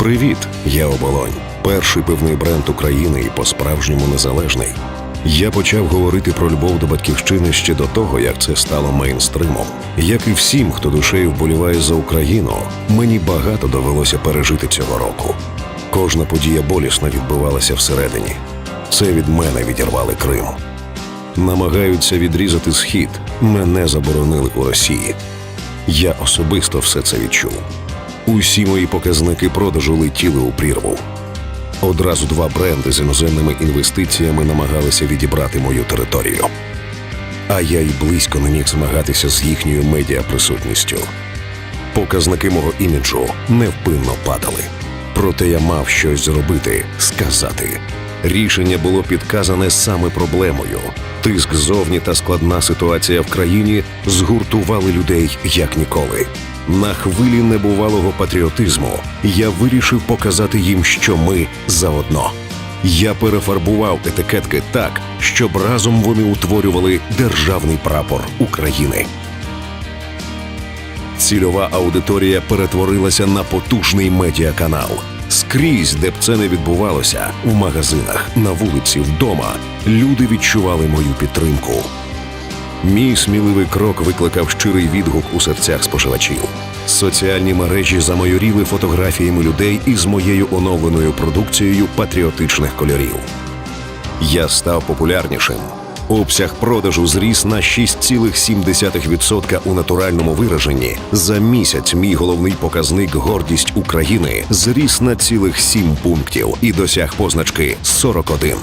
Привіт, я Оболонь. Перший пивний бренд України і по-справжньому незалежний. Я почав говорити про любов до батьківщини ще до того, як це стало мейнстримом. Як і всім, хто душею вболіває за Україну, мені багато довелося пережити цього року. Кожна подія болісно відбивалася всередині. Це від мене відірвали Крим. Намагаються відрізати схід. Мене заборонили у Росії. Я особисто все це відчув. Усі мої показники продажу летіли у прірву. Одразу два бренди з іноземними інвестиціями намагалися відібрати мою територію. А я й близько не міг змагатися з їхньою медіаприсутністю. Показники мого іміджу невпинно падали. Проте я мав щось зробити, сказати. Рішення було підказане саме проблемою. Тиск зовні та складна ситуація в країні згуртували людей як ніколи. На хвилі небувалого патріотизму я вирішив показати їм, що ми заодно. Я перефарбував етикетки так, щоб разом вони утворювали державний прапор України. Цільова аудиторія перетворилася на потужний медіаканал. Скрізь, де б це не відбувалося, в магазинах, на вулиці, вдома, люди відчували мою підтримку. Мій сміливий крок викликав щирий відгук у серцях споживачів. Соціальні мережі замайоріли фотографіями людей із моєю оновленою продукцією патріотичних кольорів. Я став популярнішим. Обсяг продажу зріс на 6,7% у натуральному вираженні. За місяць мій головний показник гордість України зріс на цілих 7 пунктів і досяг позначки 41.